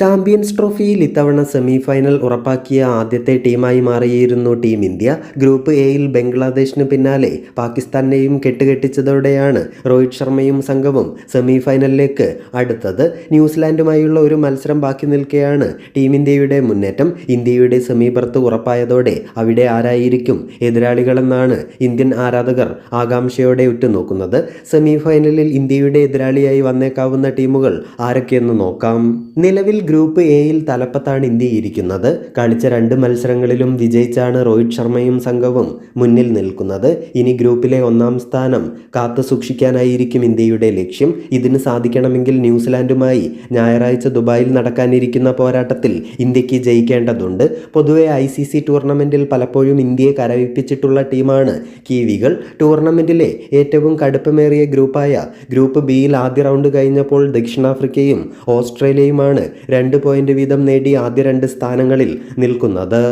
Champions ട്രോഫിയിൽ ഇത്തവണ semi final ഉറപ്പാക്കിയ ആദ്യത്തെ ടീമായി മാറിയിരുന്നു ടീം ഇന്ത്യ. ഗ്രൂപ്പ് എയിൽ ബംഗ്ലാദേശിന് പിന്നാലെ പാകിസ്ഥാനെയും കെട്ടുകെട്ടിച്ചതോടെയാണ് രോഹിത് ശർമ്മയും സംഘവും സെമി ഫൈനലിലേക്ക് അടുത്തത്. ന്യൂസിലാൻഡുമായുള്ള ഒരു മത്സരം ബാക്കി നിൽക്കെയാണ് ടീം ഇന്ത്യയുടെ മുന്നേറ്റം. ഇന്ത്യയുടെ സെമി ബർത്ത് ഉറപ്പായതോടെ അവിടെ ആരായിരിക്കും എതിരാളികളെന്നാണ് ഇന്ത്യൻ ആരാധകർ ആകാംക്ഷയോടെ ഉറ്റുനോക്കുന്നത്. സെമി ഫൈനലിൽ ഇന്ത്യയുടെ എതിരാളിയായി വന്നേക്കാവുന്ന ടീമുകൾ ആരൊക്കെയെന്ന് നോക്കാം. നിലവിൽ ഗ്രൂപ്പ് എയിൽ തലപ്പത്താണ് ഇന്ത്യ ഇരിക്കുന്നത് കളിച്ച രണ്ട് മത്സരങ്ങളിലും വിജയിച്ചാണ് രോഹിത് ശർമ്മയും സംഘവും മുന്നിൽ നിൽക്കുന്നത്. ഇനി ഗ്രൂപ്പിലെ ഒന്നാം സ്ഥാനം കാത്തു സൂക്ഷിക്കാനായിരിക്കും ഇന്ത്യയുടെ ലക്ഷ്യം. ഇതിന് സാധിക്കണമെങ്കിൽ ന്യൂസിലാൻഡുമായി ഞായറാഴ്ച ദുബായിൽ നടക്കാനിരിക്കുന്ന പോരാട്ടത്തിൽ ഇന്ത്യയ്ക്ക് ജയിക്കേണ്ടതുണ്ട്. പൊതുവെ ഐ സി സി ടൂർണമെന്റിൽ പലപ്പോഴും ഇന്ത്യയെ കരവിപ്പിച്ചിട്ടുള്ള ടീമാണ് കീവികൾ. ടൂർണമെന്റിലെ ഏറ്റവും കടുപ്പമേറിയ ഗ്രൂപ്പായ ഗ്രൂപ്പ് ബിയിൽ ആദ്യ റൗണ്ട് കഴിഞ്ഞപ്പോൾ ദക്ഷിണാഫ്രിക്കയും ഓസ്ട്രേലിയയുമാണ് രണ്ട് പോയിന്റ് വീതം നേടി ആദ്യ രണ്ട് സ്ഥാനങ്ങളിൽ നിൽക്കുന്നത്.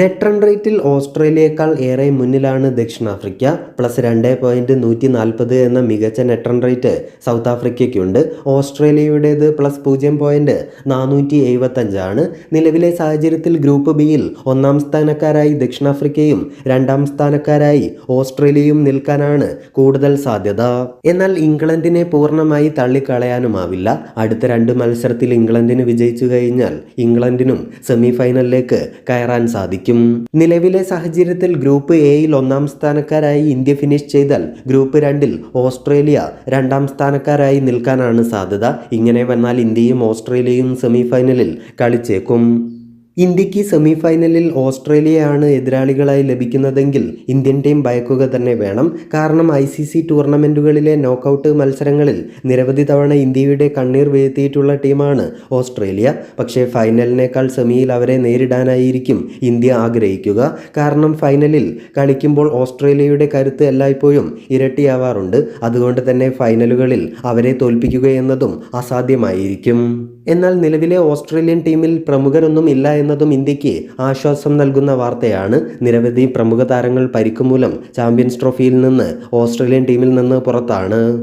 നെറ്റ് റൺ റേറ്റിൽ ഓസ്ട്രേലിയേക്കാൾ ഏറെ മുന്നിലാണ് ദക്ഷിണാഫ്രിക്ക. പ്ലസ് രണ്ട് പോയിന്റ് നൂറ്റി നാൽപ്പത് എന്ന മികച്ച നെറ്റ് റൺ റേറ്റ് സൗത്ത് ആഫ്രിക്കയ്ക്കുണ്ട് ഓസ്ട്രേലിയയുടേത് പ്ലസ് പൂജ്യം പോയിന്റ് നാനൂറ്റി എഴുപത്തഞ്ചാണ് നിലവിലെ സാഹചര്യത്തിൽ ഗ്രൂപ്പ് ബിയിൽ ഒന്നാം സ്ഥാനക്കാരായി ദക്ഷിണാഫ്രിക്കയും രണ്ടാം സ്ഥാനക്കാരായി ഓസ്ട്രേലിയയും നിൽക്കാനാണ് കൂടുതൽ സാധ്യത. എന്നാൽ ഇംഗ്ലണ്ടിനെ പൂർണമായി തള്ളിക്കളയാനുമാവില്ല. അടുത്ത രണ്ട് മത്സരത്തിൽ ഇംഗ്ലണ്ടിന് വിജയിച്ചു കഴിഞ്ഞാൽ ഇംഗ്ലണ്ടിനും സെമി ഫൈനലിലേക്ക് കയറാൻ സാധിക്കും. നിലവിലെ സാഹചര്യത്തിൽ ഗ്രൂപ്പ് എയിൽ ഒന്നാം സ്ഥാനക്കാരായി ഇന്ത്യ ഫിനിഷ് ചെയ്താൽ ഗ്രൂപ്പ് രണ്ടിൽ ഓസ്ട്രേലിയ രണ്ടാം സ്ഥാനക്കാരായി നിൽക്കാനാണ് സാധ്യത. ഇങ്ങനെ വന്നാൽ ഇന്ത്യയും ഓസ്ട്രേലിയയും സെമി ഫൈനലിൽ കളിച്ചേക്കും. ഇന്ത്യയ്ക്ക് സെമി ഫൈനലിൽ ഓസ്ട്രേലിയയാണ് എതിരാളികളായി ലഭിക്കുന്നതെങ്കിൽ ഇന്ത്യൻ ടീം ഭയക്കുക തന്നെ വേണം. കാരണം ഐ സി സി ടൂർണമെന്റുകളിലെ നോക്കൗട്ട് മത്സരങ്ങളിൽ നിരവധി തവണ ഇന്ത്യയുടെ കണ്ണീർ വീഴ്ത്തിയിട്ടുള്ള ടീമാണ് ഓസ്ട്രേലിയ. പക്ഷേ ഫൈനലിനേക്കാൾ സെമിയിൽ അവരെ നേരിടാനായിരിക്കും ഇന്ത്യ ആഗ്രഹിക്കുക. കാരണം ഫൈനലിൽ കളിക്കുമ്പോൾ ഓസ്ട്രേലിയയുടെ കരുത്ത് എല്ലായ്പ്പോഴും ഇരട്ടിയാവാറുണ്ട്. അതുകൊണ്ട് തന്നെ ഫൈനലുകളിൽ അവരെ തോൽപ്പിക്കുക തോൽപ്പിക്കുകയെന്നതും അസാധ്യമായിരിക്കും. എന്നാൽ നിലവിലെ ഓസ്ട്രേലിയൻ ടീമിൽ പ്രമുഖരൊന്നും ഇല്ല എന്നതും ഇന്ത്യയ്ക്ക് ആശ്വാസം നൽകുന്ന വാർത്തയാണ്. നിരവധി പ്രമുഖ താരങ്ങൾ പരിക്കുമൂലം ചാമ്പ്യൻസ് ട്രോഫിയിൽ നിന്ന് ഓസ്ട്രേലിയൻ ടീമിൽ നിന്ന് പുറത്താണ്.